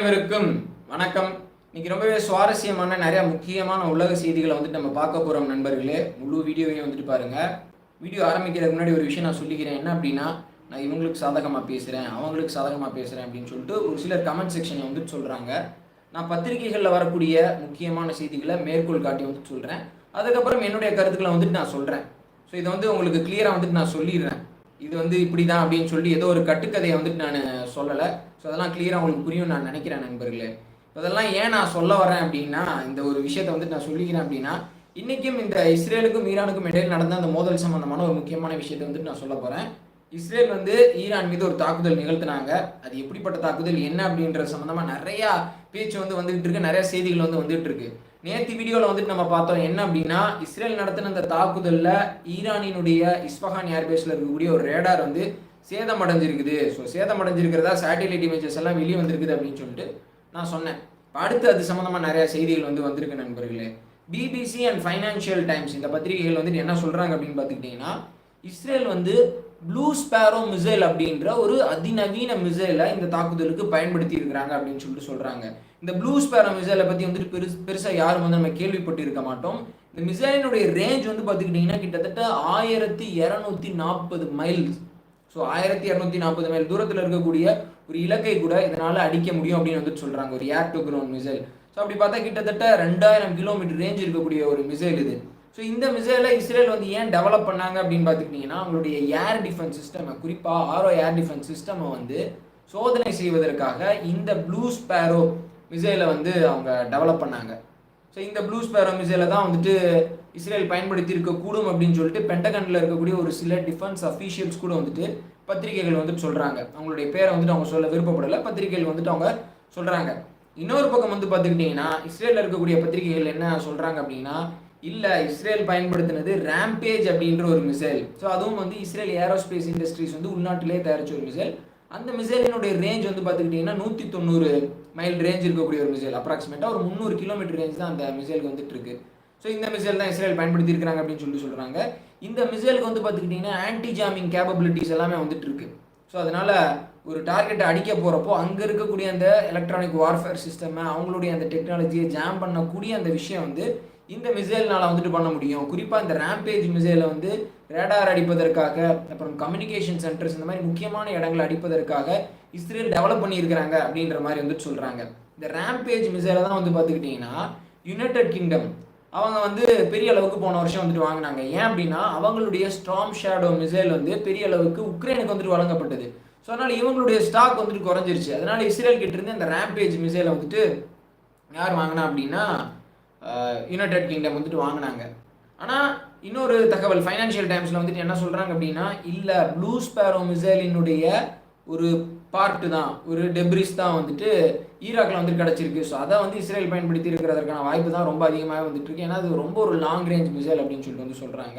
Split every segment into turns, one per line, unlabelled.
அனைவருக்கும் வணக்கம். இன்னைக்கு ரொம்பவே சுவாரஸ்யமான நிறைய முக்கியமான உலக செய்திகளை வந்துட்டு நம்ம பார்க்க போறோம் நண்பர்களே. முழு வீடியோவையும் வந்துட்டு பாருங்க. வீடியோ ஆரம்பிக்கிறதுக்கு முன்னாடி ஒரு விஷயம் நான் சொல்லிக்கிறேன். என்ன அப்படின்னா நான் இவங்களுக்கு சாதகமாக பேசுகிறேன் அவங்களுக்கு சாதகமாக பேசுகிறேன் அப்படின்னு சொல்லிட்டு ஒரு சிலர் கமெண்ட் செக்ஷனில் வந்துட்டு சொல்கிறாங்க நான் பத்திரிகைகளில் வரக்கூடிய முக்கியமான செய்திகளை மேற்கோள் காட்டி வந்துட்டு சொல்கிறேன் அதுக்கப்புறம் என்னுடைய கருத்துக்களை வந்துட்டு நான் சொல்கிறேன் ஸோ இதை வந்து உங்களுக்கு கிளியராக வந்துட்டு நான் சொல்லிடுறேன். இது வந்து இப்படி தான் அப்படின்னு சொல்லி ஏதோ ஒரு கட்டுக்கதையை வந்துட்டு நான் சொல்லலை. ஸோ அதெல்லாம் கிளியராக உங்களுக்கு புரியும் நான் நினைக்கிறேன் நண்பர்களே. அதெல்லாம் ஏன் நான் சொல்ல வரேன் அப்படின்னா இந்த ஒரு விஷயத்தை வந்துட்டு நான் சொல்லிக்கிறேன் அப்படின்னா இன்றைக்கும் இந்த இஸ்ரேலுக்கும் ஈரானுக்கும் இடையில் நடந்த அந்த மோதல் சம்பந்தமான ஒரு முக்கியமான விஷயத்தை வந்துட்டு நான் சொல்ல போகிறேன் இஸ்ரேல் வந்து ஈரான் மீது ஒரு தாக்குதல் நிகழ்த்தினாங்க. அது எப்படிப்பட்ட தாக்குதல் என்ன அப்படின்றது சம்மந்தமாக நிறையா பேச்சு வந்து வந்துகிட்டு இருக்கு. நிறைய செய்திகள் வந்து வந்துகிட்டு இருக்கு. நேற்று வீடியோவில் வந்துட்டு நம்ம பார்த்தோம் என்ன அப்படின்னா இஸ்ரேல் நடத்தின அந்த தாக்குதலில் ஈரானினுடைய இஸ்பஹான் ஏர்பேஸில் இருக்கக்கூடிய ஒரு ரேடார் வந்து சேதம் அடைஞ்சிருக்குது ஸோ சேதம் அடைஞ்சிருக்கிறதா சேட்டலைட் இமேஜஸ் எல்லாம் வெளியே வந்திருக்குது அப்படின்னு சொல்லிட்டு நான் சொன்னேன். அடுத்து அது சம்மந்தமாக நிறைய செய்திகள் வந்து வந்திருக்கு நண்பர்களே. பிபிசி அண்ட் ஃபைனான்ஷியல் டைம்ஸ் இந்த பத்திரிகைகள் வந்துட்டு என்ன சொல்கிறாங்க அப்படின்னு பார்த்துக்கிட்டிங்கன்னா இஸ்ரேல் வந்து ப்ளூ ஸ்பேரோ மிசைல் அப்படின்ற ஒரு அதிநவீன மிசைலை இந்த தாக்குதலுக்கு பயன்படுத்தி இருக்கிறாங்க அப்படின்னு சொல்லிட்டு சொல்கிறாங்க இந்த ப்ளூ ஸ்பேரோ மிசைலை பற்றி வந்துட்டு பெருசு பெருசாக யாரும் வந்து நம்ம கேள்விப்பட்டு இருக்க மாட்டோம். இந்த மிசைலினுடைய ரேஞ்ச் வந்து பார்த்துக்கிட்டிங்கன்னா கிட்டத்தட்ட ஆயிரத்தி இரநூத்தி நாற்பது மைல்ஸ் ஸோ ஆயிரத்தி இரநூத்தி நாற்பது மைல் தூரத்தில் இருக்கக்கூடிய ஒரு இலக்கை கூட இதனால் அடிக்க முடியும் அப்படின்னு வந்துட்டு சொல்கிறாங்க ஒரு air to ground missile so அப்படி பார்த்தா கிட்டத்தட்ட ரெண்டாயிரம் கிலோமீட்டர் ரேஞ்ச் இருக்கக்கூடிய ஒரு மிசைல் இது. ஸோ இந்த மிசைலை இஸ்ரேல் வந்து ஏன் டெவலப் பண்ணாங்க அப்படின்னு பார்த்துக்கிட்டிங்கன்னா அவங்களுடைய ஏர் டிஃபென்ஸ் சிஸ்டம் குறிப்பாக ஆரோ ஏர் டிஃபென்ஸ் சிஸ்டமை வந்து சோதனை செய்வதற்காக இந்த ப்ளூ ஸ்பேரோ மிசைலை வந்து அவங்க டெவலப் பண்ணாங்க. ஸோ இந்த ப்ளூ ஸ்பேரோ மிசைலை தான் வந்துட்டு இஸ்ரேல் பயன்படுத்தி இருக்கக்கூடும் அப்படின்னு சொல்லிட்டு பென்டகனில் இருக்கக்கூடிய ஒரு சில டிஃபென்ஸ் அஃபீஷியல்ஸ் கூட வந்துட்டு பத்திரிகைகள் வந்துட்டு சொல்கிறாங்க அவங்களுடைய பேரை வந்துட்டு அவங்க சொல்ல விருப்பப்படலை. பத்திரிகைகள் வந்துட்டு அவங்க சொல்கிறாங்க இன்னொரு பக்கம் வந்து பார்த்துக்கிட்டிங்கன்னா இஸ்ரேலில் இருக்கக்கூடிய பத்திரிகைகள் என்ன சொல்கிறாங்க அப்படின்னா இல்லை இஸ்ரேல் பயன்படுத்தினது ரேம்பேஜ் அப்படின்ற ஒரு மிசைல். ஸோ அதுவும் வந்து இஸ்ரேல் ஏரோஸ்பேஸ் இண்டஸ்ட்ரீஸ் வந்து உள்நாட்டிலே தயாரிச்ச ஒரு மிசைல். அந்த மிசைலினுடைய ரேஞ்ச் வந்து பார்த்துக்கிட்டிங்கன்னா நூற்றி தொண்ணூறு மைல் ரேஞ்ச் இருக்கக்கூடிய ஒரு மிசைல் அப்ராக்சிமேட்டாக ஒரு முந்நூறு கிலோமீட்டர் ரேஞ்ச் தான் அந்த மிசைலுக்கு வந்துட்டு இருக்கு ஸோ இந்த மிசைல் தான் இஸ்ரேல் பயன்படுத்தி இருக்காங்க அப்படின்னு சொல்லி சொல்கிறாங்க இந்த மிசைலுக்கு வந்து பார்த்துக்கிட்டிங்கன்னா ஆன்டி ஜாமிங் கேப்பபிலிட்டிஸ் எல்லாமே வந்துட்டு இருக்கு ஸோ அதனால் ஒரு டார்கெட்டை அடிக்க போகிறப்போ அங்கே இருக்கக்கூடிய அந்த எலக்ட்ரானிக் வார்ஃபேர் சிஸ்டம் அவங்களுடைய அந்த டெக்னாலஜியை ஜாம் பண்ணக்கூடிய அந்த விஷயம் வந்து இந்த மிசைல்னால் வந்துட்டு பண்ண முடியும். குறிப்பாக இந்த ரேம்பேஜ் மிசைலை வந்து ரேடார் அடிப்பதற்காக அப்புறம் கம்யூனிகேஷன் சென்டர்ஸ் இந்த மாதிரி முக்கியமான இடங்களை அடிப்பதற்காக இஸ்ரேல் டெவலப் பண்ணியிருக்கிறாங்க அப்படின்ற மாதிரி வந்துட்டு சொல்கிறாங்க இந்த ரேம்பேஜ் மிசைலை தான் வந்து பார்த்துக்கிட்டிங்கன்னா யுனைடெட் கிங்டம் அவங்க வந்து பெரிய அளவுக்கு போன வருஷம் வந்துட்டு வாங்கினாங்க. ஏன் அப்படின்னா அவங்களுடைய ஸ்ட்ராம் ஷேடோ மிசைல் வந்து பெரிய அளவுக்கு உக்ரைனுக்கு வந்துட்டு வழங்கப்பட்டது. ஸோ அதனால் இவங்களுடைய ஸ்டாக் வந்துட்டு குறைஞ்சிருச்சு. அதனால் இஸ்ரேல் கிட்டேருந்து அந்த ரேம்பேஜ் மிசைலை வந்துட்டு யார் வாங்கினா அப்படின்னா யுனைடெட் கிங்டம் வந்துட்டு வாங்கினாங்க. ஆனால் இன்னொரு தகவல் ஃபைனான்ஷியல் டைம்ஸில் வந்துட்டு என்ன சொல்கிறாங்க அப்படின்னா இல்லை ப்ளூ ஸ்பேரோ மிசைலினுடைய ஒரு பார்ட்டு தான் ஒரு டெப்ரிஸ் தான் வந்துட்டு ஈராக்கில் வந்துட்டு கிடச்சிருக்கு. ஸோ அதை வந்து இஸ்ரேல் பயன்படுத்தி இருக்கிறதற்கான வாய்ப்பு தான் ரொம்ப அதிகமாக வந்துட்டு இருக்கு. ஏன்னா அது ரொம்ப ஒரு லாங் ரேஞ்ச் மிசைல் அப்படின்னு சொல்லிட்டு வந்து சொல்கிறாங்க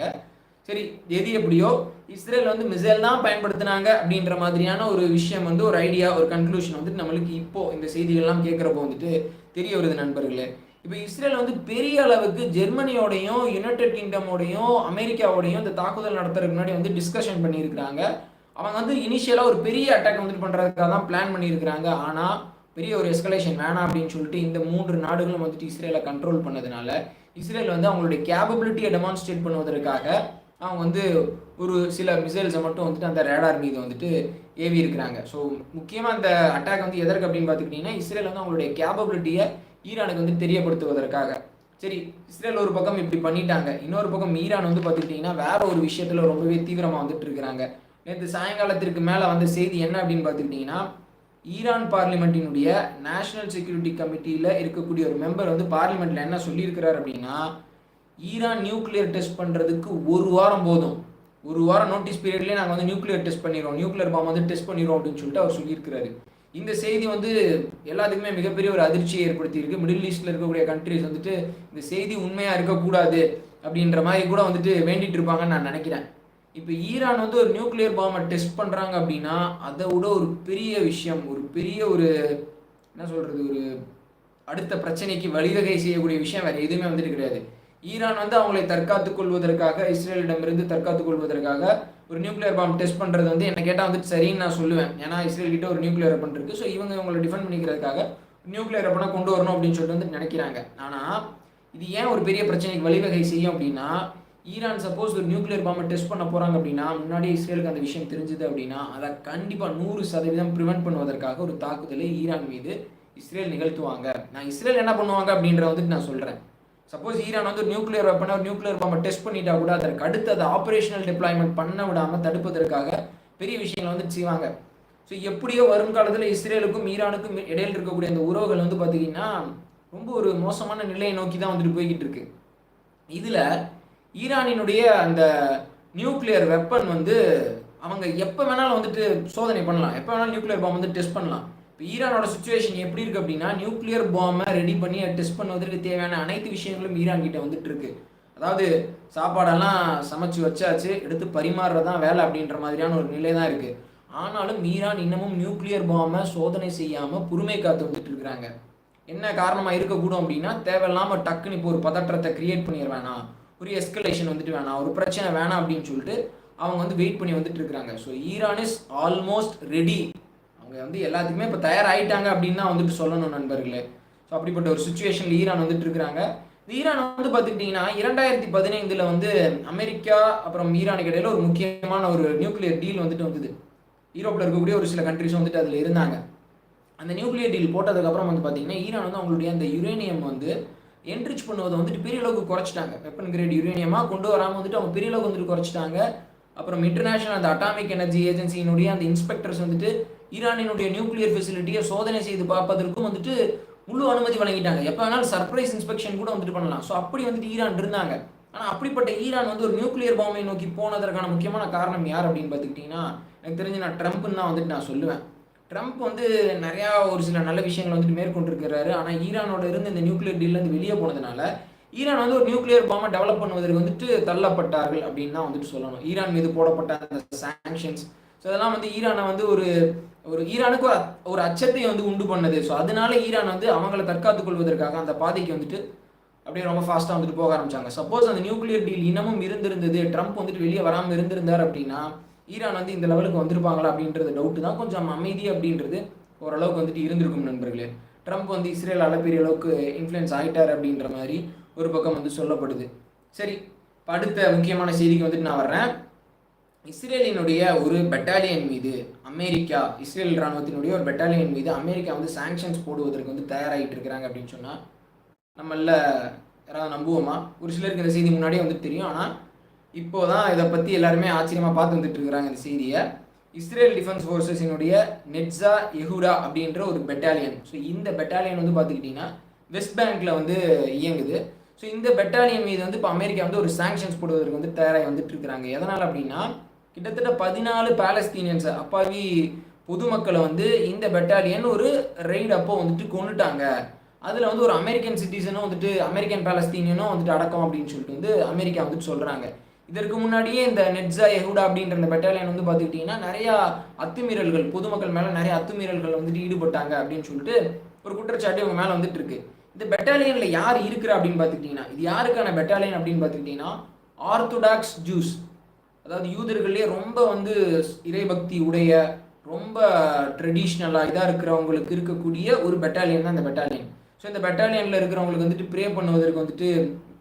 சரி எது எப்படியோ இஸ்ரேல் வந்து மிசைல் தான் பயன்படுத்தினாங்க அப்படின்ற மாதிரியான ஒரு விஷயம் வந்து ஒரு ஐடியா ஒரு கன்க்ளூஷன் வந்துட்டு நம்மளுக்கு இப்போ இந்த செய்திகள்லாம் கேட்குறப்போ வந்துட்டு தெரிய வருது நண்பர்களே. இப்போ இஸ்ரேல் வந்து பெரிய அளவுக்கு ஜெர்மனியோடையும் யுனைடெட் கிங்டமோடையும் அமெரிக்காவோடையும் இந்த தாக்குதல் நடத்துறதுக்கு முன்னாடி வந்து டிஸ்கஷன் பண்ணியிருக்கிறாங்க. அவங்க வந்து இனிஷியலாக ஒரு பெரிய அட்டாக் வந்துட்டு பண்ணுறதுக்காக தான் பிளான் பண்ணியிருக்கிறாங்க. ஆனால் பெரிய ஒரு எஸ்கலேஷன் வேணாம் அப்படின்னு சொல்லிட்டு இந்த மூன்று நாடுகளும் வந்துட்டு இஸ்ரேலை கண்ட்ரோல் பண்ணதுனால இஸ்ரேல் வந்து அவங்களுடைய கேபபிலிட்டியை டெமான்ஸ்ட்ரேட் பண்ணுவதற்காக அவங்க வந்து ஒரு சில மிசைல்ஸை மட்டும் வந்துட்டு அந்த ரேடார் மீது வந்துட்டு ஏவி இருக்கிறாங்க ஸோ முக்கியமாக அந்த அட்டாக் வந்து எதற்கு அப்படின்னு பார்த்துக்கிட்டிங்கன்னா இஸ்ரேல் வந்து அவங்களுடைய கேபபிலிட்டியை ஈரானுக்கு வந்து தெரியப்படுத்துவதற்காக. சரி இஸ்ரேல் ஒரு பக்கம் இப்படி பண்ணிட்டாங்க. இன்னொரு பக்கம் ஈரான் வந்து பார்த்துக்கிட்டிங்கன்னா வேற ஒரு விஷயத்தில் ரொம்பவே தீவிரமாக வந்துட்டு இருக்கிறாங்க. நேற்று சாயங்காலத்திற்கு மேலே வந்த செய்தி என்ன அப்படின்னு பார்த்துக்கிட்டிங்கன்னா ஈரான் பார்லிமெண்ட்டினுடைய நேஷனல் செக்யூரிட்டி கமிட்டியில் இருக்கக்கூடிய ஒரு மெம்பர் வந்து பார்லிமெண்ட்டில் என்ன சொல்லியிருக்கிறார் அப்படின்னா ஈரான் நியூக்ளியர் டெஸ்ட் பண்ணுறதுக்கு ஒரு வாரம் போதும். ஒரு வாரம் நோட்டீஸ் பீரியட்லேயே நாங்கள் வந்து நியூக்ளியர் டெஸ்ட் பண்ணிடுவோம் நியூக்ளியர் பாம் வந்து டெஸ்ட் பண்ணிடுவோம் அப்படின்னு சொல்லிட்டு அவர் சொல்லியிருக்கிறாரு. இந்த செய்தி வந்து எல்லாத்துக்குமே மிகப்பெரிய ஒரு அதிர்ச்சியை ஏற்படுத்தியிருக்கு. மிடில் ஈஸ்டில் இருக்கக்கூடிய கண்ட்ரிஸ் வந்துட்டு இந்த செய்தி உண்மையாக இருக்கக்கூடாது அப்படின்ற மாதிரி கூட வந்துட்டு வேண்டிட்டு இருப்பாங்கன்னு நான் நினைக்கிறேன். இப்போ ஈரான் வந்து ஒரு நியூக்ளியர் பாம்பை டெஸ்ட் பண்ணுறாங்க அப்படின்னா அதை விட ஒரு பெரிய விஷயம் ஒரு பெரிய ஒரு என்ன சொல்கிறது ஒரு அடுத்த பிரச்சனைக்கு வழிவகை செய்யக்கூடிய விஷயம் வேறு எதுவுமே வந்துட்டு கிடையாது. ஈரான் வந்து அவங்களை தற்காத்துக் கொள்வதற்காக இஸ்ரேலிடமிருந்து தற்காத்துக் கொள்வதற்காக ஒரு நியூக்ளியர் பாம் டெஸ்ட் பண்ணுறது வந்து என்ன கேட்டால் வந்துட்டு சரின்னு நான் சொல்லுவேன். ஏன்னா இஸ்ரேல் கிட்ட ஒரு நியூக்ளியர் வெப்பன் இருக்குது ஸோ இவங்க இவங்களை டிஃபெண்ட் பண்ணிக்கிறதுக்காக நியூக்ளியர் வெப்பனை கொண்டு வரணும் அப்படின்னு சொல்லிட்டு வந்து நினைக்கிறாங்க. ஆனால் இது ஏன் ஒரு பெரிய பிரச்சனைக்கு வழிவகை செய்யும் அப்படின்னா ஈரான் சப்போஸ் ஒரு நியூக்ளியர் பாம்பை டெஸ்ட் பண்ண போகிறாங்க அப்படின்னா முன்னாடி இஸ்ரேலுக்கு அந்த விஷயம் தெரிஞ்சுது அப்படின்னா அதை கண்டிப்பாக நூறு சதவீதம் ப்ரிவென்ட் பண்ணுவதற்காக ஒரு தாக்குதலை ஈரான் மீது இஸ்ரேல் நிகழ்த்துவாங்க. நான் இஸ்ரேல் என்ன பண்ணுவாங்க அப்படின்ற வந்துட்டு நான் சொல்கிறேன் சப்போஸ் ஈரான் வந்து ஒரு நியூக்ளியர் வெப்பனை ஒரு நியூக்ளியர் பாம்பை டெஸ்ட் பண்ணிட்டா கூட அதற்கு அடுத்து அதை ஆப்ரேஷனல் டிப்ளாய்மெண்ட் பண்ண விடாமல் தடுப்பதற்காக பெரிய விஷயங்களை வந்து செய்வாங்க. ஸோ எப்படியோ வரும் காலத்தில் இஸ்ரேலுக்கும் ஈரானுக்கும் இடையில் இருக்கக்கூடிய அந்த உறவுகள் வந்து பார்த்தீங்கன்னா ரொம்ப ஒரு மோசமான நிலையை நோக்கி தான் வந்துட்டு போய்கிட்டு இருக்கு. இதில் ஈரானினுடைய அந்த நியூக்ளியர் வெப்பன் வந்து அவங்க எப்போ வேணாலும் வந்துட்டு சோதனை பண்ணலாம். எப்போ வேணாலும் நியூக்ளியர் பாம் வந்து டெஸ்ட் பண்ணலாம். இப்போ ஈரானோட சுச்சுவேஷன் எப்படி இருக்குது அப்படின்னா நியூக்ளியர் பாம்பை ரெடி பண்ணி டெஸ்ட் பண்ணுவதற்கு தேவையான அனைத்து விஷயங்களும் ஈரான் கிட்ட வந்துட்டு இருக்கு. அதாவது சாப்பாடெல்லாம் சமைச்சு வச்சாச்சு எடுத்து பரிமாறுறதான் வேலை அப்படின்ற மாதிரியான ஒரு நிலை தான் இருக்குது ஆனாலும் ஈரான் இன்னமும் நியூக்ளியர் பாம்பை சோதனை செய்யாமல் பொறுமை காத்து வந்துட்டு இருக்கிறாங்க. என்ன காரணமாக இருக்கக்கூடும் அப்படின்னா தேவையில்லாமல் டக்குன்னு இப்போ ஒரு பதற்றத்தை கிரியேட் பண்ணிட வேணாம். ஒரு எஸ்கலேஷன் வந்துட்டு வேணாம். ஒரு பிரச்சனை வேணாம் அப்படின்னு சொல்லிட்டு அவங்க வந்து வெயிட் பண்ணி வந்துட்டு இருக்கிறாங்க. So Iran is almost ready அவங்க வந்து எல்லாத்துக்குமே இப்போ தயாராகிட்டாங்க அப்படின்னு தான் வந்துட்டு சொல்லணும் நண்பர்களே. ஸோ அப்படிப்பட்ட ஒரு சுச்சுவேஷனில் ஈரான் வந்துட்டு இருக்கிறாங்க. ஈரான் வந்து பார்த்துக்கிட்டிங்கன்னா இரண்டாயிரத்தி பதினைந்தில் வந்து அமெரிக்கா அப்புறம் ஈரானுக்கு இடையில ஒரு முக்கியமான ஒரு நியூக்ளியர் டீல் வந்துட்டு வந்தது. யூரோப்பில் இருக்கக்கூடிய ஒரு சில கண்ட்ரிஸ் வந்துட்டு அதில் இருந்தாங்க. அந்த நியூக்ளியர் டீல் போட்டதுக்கப்புறம் வந்து பார்த்தீங்கன்னா ஈரான் வந்து அவங்களுடைய அந்த யுரேனியம் வந்து என்ரிச் பண்ணுவதை வந்துட்டு பெரிய அளவுக்கு குறைச்சிட்டாங்க. வெப்பன் கிரேட் யுரேனியமாக கொண்டு வராமல் வந்துட்டு அவங்க பெரிய அளவுக்கு வந்துட்டு குறைச்சிட்டாங்க. அப்புறம் இன்டர்நேஷனல் அந்த அட்டாமிக் எனர்ஜி ஏஜென்சியினுடைய அந்த இன்ஸ்பெக்டர்ஸ் வந்துட்டு ஈரானினுடைய நியூக்ளியர் ஃபெசிலிட்டியை சோதனை செய்து பார்ப்பதற்கும் வந்துட்டு முழு அனுமதி வழங்கிட்டாங்க. எப்போ வேணாலும் சர்ப்ரைஸ் இன்ஸ்பெக்ஷன் கூட வந்துட்டு பண்ணலாம். ஸோ அப்படி வந்துட்டு ஈரான் இருந்தாங்க. ஆனால் அப்படிப்பட்ட ஈரான் வந்து ஒரு நியூக்ளியர் பாம்பை நோக்கி போனதற்கான முக்கியமான காரணம் யார் அப்படின்னு பார்த்துக்கிட்டிங்கன்னா எனக்கு தெரிஞ்சு நான் ட்ரம்ப்னு தான் வந்துட்டு நான் சொல்லுவேன். ட்ரம்ப் வந்து நிறையா ஒரு சில நல்ல விஷயங்களை வந்துட்டு மேற்கொண்டிருக்கிறாரு. ஆனால் ஈரானோட இருந்து இந்த நியூக்ளியர் டீல்லேருந்து வெளியே போனதுனால ஈரான் வந்து ஒரு நியூக்ளியர் பாம்பை டெவலப் பண்ணுவதற்கு வந்துட்டு தள்ளப்பட்டார்கள் அப்படின்னு தான் வந்துட்டு சொல்லணும். ஈரான் மீது போடப்பட்ட அந்த சாங்ஷன்ஸ் ஸோ அதெல்லாம் வந்து ஈரானை வந்து ஒரு ஒரு ஈரானுக்கு ஒரு ஒரு அச்சத்தை வந்து உண்டு பண்ணது. ஸோ அதனால ஈரான் வந்து அவங்களை தற்காத்துக் கொள்வதற்காக அந்த பாதைக்கு வந்துட்டு அப்படியே ரொம்ப ஃபாஸ்ட்டாக வந்துட்டு போக ஆரம்பிச்சாங்க. சப்போஸ் அந்த நியூக்ளியர் டீல் இன்னமும் இருந்திருந்தது ட்ரம்ப் வந்துட்டு வெளியே வராமல் இருந்திருந்தார் அப்படின்னா ஈரான் வந்து இந்த லெவலுக்கு வந்திருப்பாங்களா அப்படின்றது டவுட்டு தான். கொஞ்சம் அமைதி அப்படின்றது ஓரளவுக்கு வந்துட்டு இருந்திருக்கும் நண்பர்களே. ட்ரம்ப் வந்து இஸ்ரேல் பெரிய அளவுக்கு இன்ஃப்ளூயன்ஸ் ஆகிட்டார் அப்படின்ற மாதிரி ஒரு பக்கம் வந்து சொல்லப்படுது. சரி அடுத்த முக்கியமான செய்திக்கு வந்துட்டு நான் வர்றேன். இஸ்ரேலினுடைய ஒரு பெட்டாலியன் மீது அமெரிக்கா இஸ்ரேல் இராணுவத்தினுடைய ஒரு பெட்டாலியன் மீது அமெரிக்கா வந்து சாங்ஷன்ஸ் போடுவதற்கு வந்து தயாராகிட்டு இருக்கிறாங்க அப்படின்னு சொன்னால் நம்மள யாராவது நம்புவோமா? ஒரு சிலருக்கு இந்த செய்தி முன்னாடியே வந்து தெரியும். ஆனால் இப்போ தான் இதை பற்றி எல்லாருமே ஆச்சரியமாக பார்த்து வந்துட்டு இருக்கிறாங்க இந்த செய்தியை. இஸ்ரேல் டிஃபென்ஸ் ஃபோர்ஸஸினுடைய நெட்ஸா எஹூடா அப்படின்ற ஒரு பெட்டாலியன் ஸோ இந்த பெட்டாலியன் வந்து பார்த்துக்கிட்டிங்கன்னா வெஸ்ட் பேங்க்கில் வந்து இயங்குது. ஸோ இந்த பெட்டாலியன் மீது வந்து இப்போ அமெரிக்கா வந்து ஒரு சாங்ஷன்ஸ் போடுவதற்கு வந்து தயாராகி வந்துட்டு இருக்கிறாங்க. எதனால் அப்படின்னா கிட்டத்தட்ட பதினாலு பாலஸ்தீனியன்ஸ் அப்பாவி பொதுமக்களை வந்து இந்த பெட்டாலியன் ஒரு ரெய்டு அப்போ வந்துட்டு கொண்டுட்டாங்க அதில் வந்து ஒரு அமெரிக்கன் சிட்டிசனும் வந்துட்டு அமெரிக்கன் பாலஸ்தீனியனும் வந்துட்டு அடக்கம் அப்படின்னு சொல்லிட்டு வந்து அமெரிக்கா வந்துட்டு சொல்கிறாங்க இதற்கு முன்னாடியே இந்த நெட்ஸா எஹூடா அப்படின்ற இந்த பெட்டாலியன் வந்து பார்த்துக்கிட்டிங்கன்னா நிறையா அத்துமீறல்கள் பொதுமக்கள் மேலே நிறைய அத்துமீறல்கள் வந்துட்டு ஈடுபட்டாங்க அப்படின்னு சொல்லிட்டு ஒரு குற்றச்சாட்டு இவங்க மேலே வந்துட்டு இருக்கு. இந்த பெட்டாலியனில் யார் இருக்கிறா அப்படின்னு பார்த்துக்கிட்டிங்கன்னா இது யாருக்கான பெட்டாலியன் அப்படின்னு பார்த்துக்கிட்டிங்கன்னா ஆர்த்தோடாக்ஸ் ஜூஸ் அதாவது யூதர்களே ரொம்ப வந்து இறைபக்தி உடைய ரொம்ப ட்ரெடிஷ்னலாக இதாக இருக்கிறவங்களுக்கு இருக்கக்கூடிய ஒரு பெட்டாலியன் தான் இந்த பெட்டாலியன் ஸோ இந்த பெட்டாலியனில் இருக்கிறவங்களுக்கு வந்துட்டு ப்ரே பண்ணுவதற்கு வந்துட்டு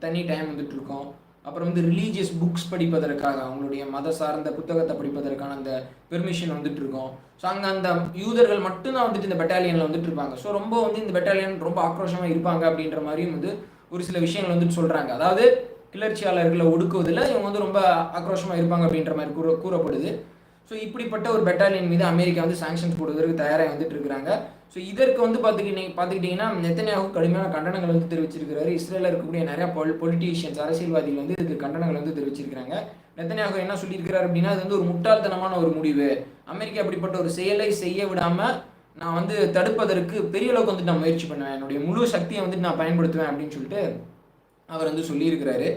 தனி டைம் வந்துட்டு இருக்கோம். அப்புறம் வந்து ரிலீஜியஸ் புக்ஸ் படிப்பதற்காக அவங்களுடைய மத சார்ந்த புத்தகத்தை படிப்பதற்கான அந்த பெர்மிஷன் வந்துட்டு இருக்கோம். ஸோ அங்கே அந்த யூதர்கள் மட்டும்தான் வந்துட்டு இந்த பெட்டாலியனில் வந்துட்டு இருப்பாங்க. ஸோ ரொம்ப வந்து இந்த பெட்டாலியன் ரொம்ப ஆக்ரோஷமாக இருப்பாங்க அப்படின்ற மாதிரியும் வந்து ஒரு சில விஷயங்கள் வந்துட்டு சொல்கிறாங்க அதாவது கிளர்ச்சியாளர்களை ஒடுக்குவதில் இவங்க வந்து ரொம்ப ஆக்ரோஷமாக இருப்பாங்க அப்படின்ற மாதிரி கூற கூறப்படுது. ஸோ இப்படிப்பட்ட ஒரு பெட்டாலியன் மீது அமெரிக்கா வந்து சாங்ஷன்ஸ் போடுவதற்கு தயாராக வந்துட்டு இருக்கிறாங்க. ஸோ இதற்கு வந்து பார்த்துக்கிட்டீங்க பார்த்துக்கிட்டிங்கன்னா நெத்தனையாக கடுமையான கண்டனங்கள் வந்து தெரிவிச்சிருக்கிறாரு. இஸ்ரேலில் இருக்கக்கூடிய நிறைய பொல் பொலிட்டீஷியன்ஸ் அரசியல்வாதிகள் வந்து இதுக்கு கண்டனங்கள் வந்து தெரிவிச்சிருக்கிறாங்க. நெத்தனையாக என்ன சொல்லியிருக்கிறார் அப்படின்னா அது வந்து ஒரு முட்டாள்தனமான ஒரு முடிவு. அமெரிக்கா அப்படிப்பட்ட ஒரு செயலை செய்ய விடாமல் நான் வந்து தடுப்பதற்கு பெரிய அளவுக்கு வந்துட்டு நான் முயற்சி பண்ணுவேன். என்னுடைய முழு சக்தியை வந்துட்டு நான் பயன்படுத்துவேன் அப்படின்னு சொல்லிட்டு அவர் வந்து சொல்லியிருக்கிறாரு.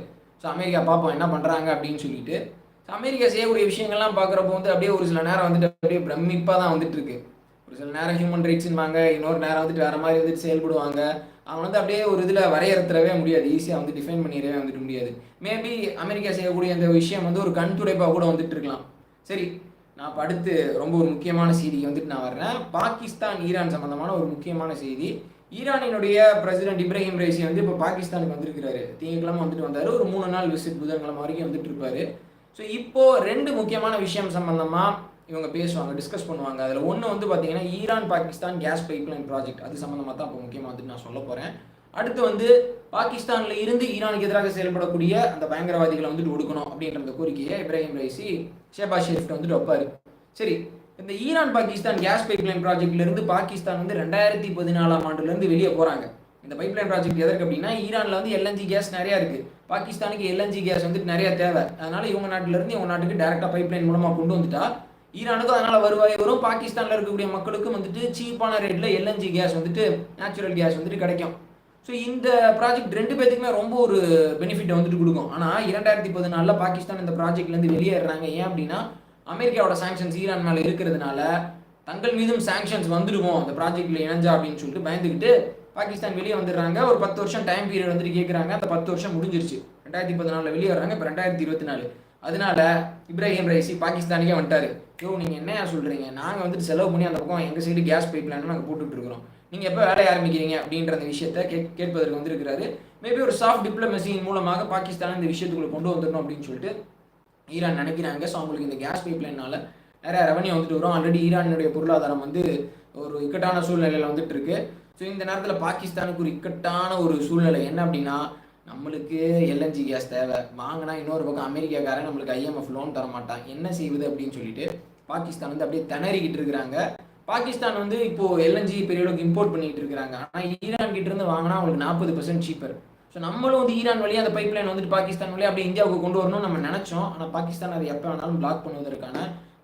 ஸோ அமெரிக்கா பார்ப்போம் என்ன பண்ணுறாங்க அப்படின்னு சொல்லிட்டு. ஸோ அமெரிக்கா செய்யக்கூடிய விஷயங்கள்லாம் பார்க்குறப்போ வந்து அப்படியே ஒரு சில நேரம் வந்துட்டு அப்படியே பிரமிப்பாக தான் வந்துட்டு இருக்கு ஒரு சில நேரம் ஹியூமன் ரைட்ஸ்ன்பாங்க இன்னொரு நேரம் வந்துட்டு வேறு மாதிரி வந்துட்டு செயல்படுவாங்க. அவங்க வந்து அப்படியே ஒரு இதில் வரையறுத்துறவே முடியாது. ஈஸியாக வந்து டிஃபைன் பண்ணிடவே வந்துட்டு முடியாது. மேபி அமெரிக்கா செய்யக்கூடிய அந்த விஷயம் வந்து ஒரு கண் துடைப்பாக கூட வந்துட்டு இருக்கலாம். சரி நான் இப்போ அடுத்து ரொம்ப ஒரு முக்கியமான செய்திக்கு வந்துட்டு நான் வர்றேன். பாகிஸ்தான் ஈரான் சம்மந்தமான ஒரு முக்கியமான செய்தி. ஈரானினுடைய பிரசிடென்ட் இப்ராஹிம் ரைசி வந்து இப்போ பாகிஸ்தானுக்கு வந்திருக்கிறாரு. திங்கக்கிழமை வந்துட்டு வந்தார். ஒரு மூணு நாள் விசிட் புதன்கிழமை வரைக்கும் வந்துட்டு இருப்பாரு. ஸோ இப்போ ரெண்டு முக்கியமான விஷயம் சம்மந்தமாக இவங்க பேசுவாங்க டிஸ்கஸ் பண்ணுவாங்க. அதில் ஒன்று வந்து பார்த்தீங்கன்னா Iran Pakistan gas pipeline project அது சம்மந்தமாக தான் இப்போ முக்கியமாக வந்துட்டு நான் சொல்ல போகிறேன் அடுத்து வந்து பாகிஸ்தானில் இருந்து ஈரானுக்கு எதிராக செயல்படக்கூடிய அந்த பயங்கரவாதிகளை வந்துட்டு ஒடுக்கணும் அப்படின்ற அந்த கோரிக்கையை இப்ராஹிம் ரைசி ஷேபா ஷெரீஃப்ட்ட வந்துட்டு வைப்பார். சரி இந்த ஈரான் பாகிஸ்தான் கேஸ் பைப்லைன் ப்ராஜெக்ட்லேருந்து பாகிஸ்தான் வந்து ரெண்டாயிரத்தி பதினாலாம் ஆண்டுலேருந்து வெளியே போகிறாங்க இந்த பைப்லைன் ப்ராஜெக்ட் எதற்கு அப்படின்னா ஈரானில் வந்து எல்என்ஜி கேஸ் நிறையா இருக்குது பாகிஸ்தானுக்கு எல்என்ஜி கேஸ் வந்துட்டு நிறையா தேவை. அதனால் இவங்க நாட்டிலேருந்து இவங்க நாட்டுக்கு டேரெக்டாக பைப்லைன் மூலமாக கொண்டு வந்துட்டா. ஈரானுக்கும் அதனால் வருவாய் வரும். பாகிஸ்தானில் இருக்கக்கூடிய மக்களுக்கும் வந்துட்டு சீப்பான ரேட்டில் எல்என்ஜி கேஸ் வந்துட்டு நேச்சுரல் கேஸ் வந்துட்டு கிடைக்கும். ஸோ இந்த ப்ராஜெக்ட் ரெண்டு பேத்துக்குமே ரொம்ப ஒரு பெனிஃபிட்டை வந்துட்டு கொடுக்கும். ஆனால் இரண்டாயிரத்தி பதினாலில் பாகிஸ்தான் இந்த ப்ராஜெக்ட்லேருந்து வெளியேறாங்க ஏன் அப்படின்னா அமெரிக்காவோட சாங்ஷன்ஸ் ஈரான் மேலே இருக்கிறதுனால தங்கள் மீதும் சாங்ஷன்ஸ் வந்துடுவோம். அந்த ப்ராஜெக்டில் இணைஞ்சா அப்படின்னு சொல்லிட்டு பயந்துக்கிட்டு பாகிஸ்தான் வெளியே வந்துடுறாங்க. ஒரு பத்து வருஷம் டைம் பீரியட் வந்துட்டு கேட்குறாங்க அந்த பத்து வருஷம் முடிஞ்சிருச்சு. ரெண்டாயிரத்தி பதினாலில் வெளியே வர்றாங்க. இப்போ ரெண்டாயிரத்தி இருபத்தி நாலு அதனால இப்ராஹிம் ரைசி பாகிஸ்தானுக்கே வந்துட்டாரு. யோ நீங்கள் என்ன சொல்கிறீங்க நாங்கள் வந்துட்டு செலவு பண்ணி அந்த பக்கம் எங்கள் சைடு கேஸ் பைப் லைன் நாங்கள் போட்டுட்டு இருக்கிறோம். நீங்கள் எப்போ வேலையை ஆரம்பிக்கிறீங்க? அப்படின்ற அந்த விஷயத்த கேட் கேட்பதற்கு வந்திருக்கிறாரு. மேபி ஒரு சாஃப்ட் டிப்ளமசியின் மூலமாக பாகிஸ்தான் இந்த விஷயத்துக்குள்ளே கொண்டு வந்துடணும் அப்படின்னு சொல்லிட்டு ஈரான் நினைக்கிறாங்க. ஸோ அவங்களுக்கு இந்த கேஸ் பைப்லைனால நிறைய ரெவன்யூ வந்துட்டு வரும். ஆல்ரெடி ஈரானுடைய பொருளாதாரம் வந்து ஒரு இக்கட்டான சூழ்நிலையில் வந்துட்டு இருக்கு ஸோ இந்த நேரத்தில் பாகிஸ்தானுக்கு ஒரு இக்கட்டான ஒரு சூழ்நிலை என்ன அப்படின்னா நம்மளுக்கு எல்என்ஜி கேஸ் தேவை. வாங்கினா இன்னொரு பக்கம் அமெரிக்காக்காரன் நம்மளுக்கு ஐஎம்எஃப் லோன் தர மாட்டான் என்ன செய்வது அப்படின்னு சொல்லிட்டு பாகிஸ்தான் வந்து அப்படியே திணறிக்கிட்டு இருக்கிறாங்க. பாகிஸ்தான் வந்து இப்போ எல்என்ஜி பெரிய அளவுக்கு இம்போர்ட் பண்ணிட்டு இருக்காங்க ஆனால் ஈரான் கிட்ட இருந்து வாங்கினா அவங்களுக்கு நாற்பது பர்சன்ட் சீப்பர் ஸோ நம்மளும் வந்து ஈரான் வழியாக அந்த பைப் லைன் வந்துட்டு பாகிஸ்தான் வழியாக அப்படியே இந்தியாவுக்கு கொண்டு வரணும்னு நம்ம நினச்சோம். ஆனால் பாகிஸ்தான் அதை எப்போ வேணாலும் பிளாக் பண்ணுவதற்கான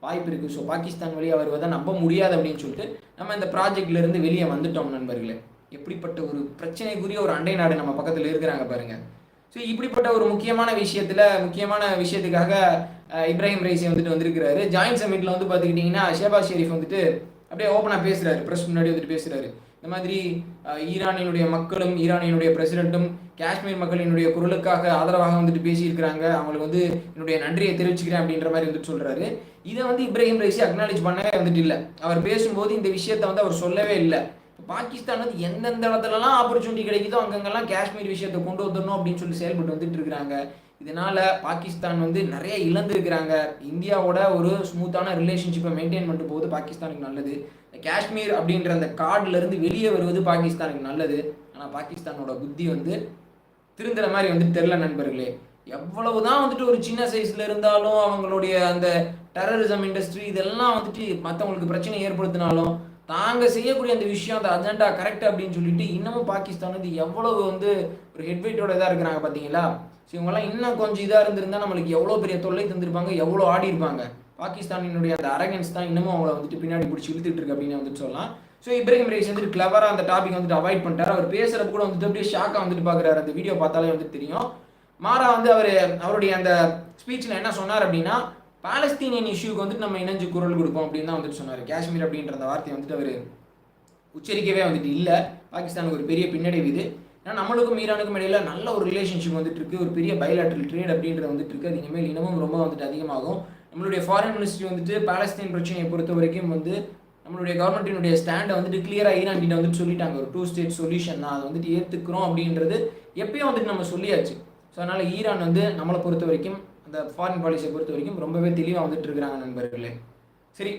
வாய்ப்பு இருக்குது ஸோ பாகிஸ்தான் வழியாக வருவதை நம்ப முடியாது அப்படின்னு சொல்லிட்டு நம்ம இந்த ப்ராஜெக்ட்லேருந்து வெளியே வந்துட்டோம் நண்பர்களே. எப்படிப்பட்ட ஒரு பிரச்சனைக்குரிய ஒரு அண்டை நாடு நம்ம பக்கத்தில் இருக்கிறாங்க பாருங்கள் ஸோ இப்படிப்பட்ட ஒரு முக்கியமான விஷயத்தில் முக்கியமான விஷயத்துக்காக இப்ராஹிம் ரைசி வந்துட்டு வந்திருக்கிறாரு. ஜாயின்ட் சமிட்டில் வந்து பார்த்துக்கிட்டிங்கன்னா ஷேபா ஷெரீஃப் வந்துட்டு அப்படியே ஓப்பனாக பேசுகிறாரு ப்ரெஸ் முன்னாடி வந்துட்டு பேசுகிறாரு இந்த மாதிரி ஈரானினுடைய மக்களும் ஈரானியனுடைய பிரசிடென்ட்டும் காஷ்மீர் மக்களினுடைய குரலுக்காக ஆதரவாக வந்துட்டு பேசியிருக்கிறாங்க. அவங்களுக்கு வந்து என்னுடைய நன்றியை தெரிவிச்சுக்கிறேன் அப்படின்ற மாதிரி வந்துட்டு சொல்கிறாரு இதை வந்து இப்ராஹிம் ரைசி அக்னாலேஜ் பண்ணவே வந்துட்டு இல்லை. அவர் பேசும்போது இந்த விஷயத்தை வந்து அவர் சொல்லவே இல்லை. பாகிஸ்தான் வந்து எந்தெந்த இடத்துலலாம் ஆப்பர்ச்சுனிட்டி கிடைக்குதோ அங்கங்கெல்லாம் காஷ்மீர் விஷயத்தை கொண்டு வந்துடணும் அப்படின்னு சொல்லி செயல்பட்டு வந்துட்டு இருக்கிறாங்க. இதனால் பாகிஸ்தான் வந்து நிறைய இழந்திருக்கிறாங்க. இந்தியாவோட ஒரு ஸ்மூத்தான ரிலேஷன்ஷிப்பை மெயின்டைன் பண்ணிட்டு போகுது பாகிஸ்தானுக்கு நல்லது. காஷ்மீர் அப்படின்ற அந்த கார்டிலிருந்து வெளியே வருவது பாகிஸ்தானுக்கு நல்லது. ஆனால் பாகிஸ்தானோட புத்தி வந்து திருந்துற மாதிரி வந்து தெரில நண்பர்களே. எவ்வளவு தான் வந்துட்டு ஒரு சின்ன சைஸில் இருந்தாலும் அவங்களுடைய அந்த டெரரிசம் இண்டஸ்ட்ரி இதெல்லாம் வந்துட்டு மற்றவங்களுக்கு பிரச்சனை ஏற்படுத்தினாலும் தாங்க செய்யக்கூடிய அந்த விஷயம் அந்த அஜெண்டா கரெக்ட் அப்படின்னு சொல்லிட்டு இன்னமும் பாகிஸ்தான் வந்து எவ்வளவு வந்து ஒரு ஹெட்வெயிட்டோட இதாக இருக்கிறாங்க பார்த்தீங்களா ஸோ இவங்கெல்லாம் இன்னும் கொஞ்சம் இதாக இருந்திருந்தா நம்மளுக்கு எவ்வளோ பெரிய தொல்லை தந்திருப்பாங்க எவ்வளோ ஆடி இருப்பாங்க. பாகிஸ்தானினுடைய அந்த அரகன்ஸ் தான் இன்னமும் அவங்கள வந்துட்டு பின்னாடி பிடிச்சி இழுத்துட்டு இருக்கு அப்படின்னு வந்துட்டு சொல்லலாம். ஸோ இப்ராஹிம் ரேஸ் வந்துட்டு கிளவராக அந்த டாபிக் வந்துட்டு அவாய்ட் பண்ணிட்டார். அவர் பேசுறது கூட வந்துட்டு அப்படியே ஷாக்காக வந்துட்டு பார்க்குறாரு அந்த வீடியோ பார்த்தாலே வந்துட்டு தெரியும். மாறா வந்து அவர் அவருடைய அந்த ஸ்பீச்சில் என்ன சொன்னார் அப்படின்னா பாலஸ்தீனியன் இஷ்யூக்கு வந்துட்டு நம்ம இணைஞ்சு குரல் கொடுப்போம் அப்படின்னு தான் வந்துட்டு சொன்னார். காஷ்மீர் அப்படின்ற அந்த வார்த்தையை வந்துட்டு அவர் உச்சரிக்கவே வந்துட்டு இல்லை. பாகிஸ்தானுக்கு ஒரு பெரிய பின்னடைவு இது. ஏன்னா நம்மளுக்கும் ஈரானுக்கும் இடையில நல்ல ஒரு ரிலேஷன்ஷிப் வந்துட்டு இருக்கு ஒரு பெரிய பைலாட்ரல் ட்ரேட் அப்படின்றது வந்துட்டு இருக்கு அது இனிமேல் இனமும் ரொம்ப வந்துட்டு அதிகமாகும். நம்மளுடைய ஃபாரின் மினிஸ்ட்ரி வந்துட்டு பாலஸ்தீன் பிரச்சனையை பொறுத்த வரைக்கும் வந்து நம்மளுடைய கவர்மெண்ட்டினுடைய ஸ்டாண்டை வந்துட்டு கிளியராக ஈரான் கிட்ட வந்துட்டு சொல்லிட்டாங்க. ஒரு டூ ஸ்டேட் சொல்யூஷன் தான். அதை வந்துட்டு ஏற்றுக்கிறோம் அப்படின்றது எப்பயும் வந்துட்டு நம்ம சொல்லியாச்சு. ஸோ அதனால் ஈரான் வந்து நம்மளை பொறுத்த வரைக்கும் அந்த ஃபாரின் பாலிசியை பொறுத்த வரைக்கும் ரொம்பவே தெளிவாக வந்துட்டு இருக்கிறாங்க நண்பர்களே. சரி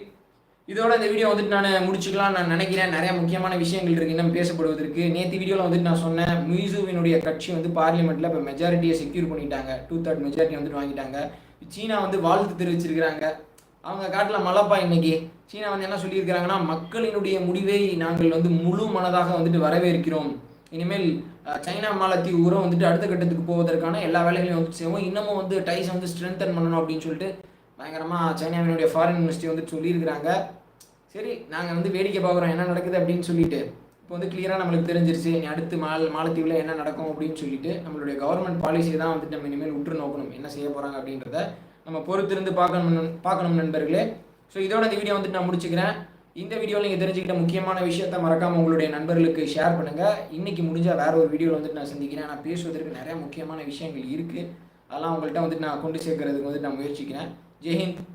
இதோட இந்த வீடியோ வந்துட்டு நான் முடிச்சுக்கலாம் நான் நினைக்கிறேன். நிறைய முக்கியமான விஷயங்கள் இருக்கு. இன்னும் பேசப்படுவதற்கு. நேற்று வீடியோவில் வந்துட்டு நான் சொன்னேன் மியூசுவினுடைய கட்சி வந்து பார்லிமெண்ட்டில் இப்போ மெஜாரிட்டியை செக்யூர் பண்ணிட்டாங்க. டூ தேர்ட் மெஜாரிட்டி வந்துட்டு வாங்கிட்டாங்க. சீனா வந்து வாழ்த்து தெரிவிச்சிருக்கிறாங்க. அவங்க காட்டில் மலைப்பா இன்னைக்கு. சீனா வந்து என்ன சொல்லியிருக்கிறாங்கன்னா மக்களினுடைய முடிவை நாங்கள் வந்து முழு மனதாக வந்துட்டு வரவேற்கிறோம். இனிமேல் சைனா மாலத்தீவு உரம் வந்துட்டு அடுத்த கட்டத்துக்கு போவதற்கான எல்லா வேலைகளையும் வந்துட்டு செய்வோம். இன்னமும் வந்து டைஸ் வந்து ஸ்ட்ரென்தன் பண்ணணும் அப்படின்னு சொல்லிட்டு பயங்கரமாக சைனாவினுடைய ஃபாரின் மினிஸ்ட்ரி வந்து சொல்லியிருக்கிறாங்க. சரி நாங்கள் வந்து வேடிக்கை பார்க்குறோம் என்ன நடக்குது அப்படின்னு சொல்லிட்டு. இப்போ வந்து கிளியராக நம்மளுக்கு தெரிஞ்சிருச்சு இனி அடுத்து மால் மாலத்தீவில் என்ன நடக்கும் அப்படின்னு சொல்லிட்டு நம்மளுடைய கவர்மெண்ட் பாலிசியை தான் வந்துட்டு நம்ம இனிமேல் உற்று நோக்கணும் என்ன செய்ய போகிறாங்க அப்படின்றத நம்ம பொறுத்திருந்து பார்க்கணும் நண்- பார்க்கணும் நண்பர்களே. ஸோ இதோட இந்த வீடியோ வந்துட்டு நான் முடிச்சுக்கிறேன். இந்த வீடியோவில் நீங்கள் தெரிஞ்சுக்கிட்ட முக்கியமான விஷயத்த மறக்காமல் உங்களுடைய நண்பர்களுக்கு ஷேர் பண்ணுங்கள் இன்றைக்கி முடிஞ்சால் வேறு ஒரு வீடியோவில் வந்துட்டு நான் சந்திக்கிறேன். நான் பேசுவதற்கு நிறைய முக்கியமான விஷயங்கள் இருக்குது அதெல்லாம் உங்கள்கிட்ட வந்துட்டு நான் கொண்டு சேர்க்கறதுக்கு வந்துட்டு நான் முயற்சிக்கிறேன். जय हिंद।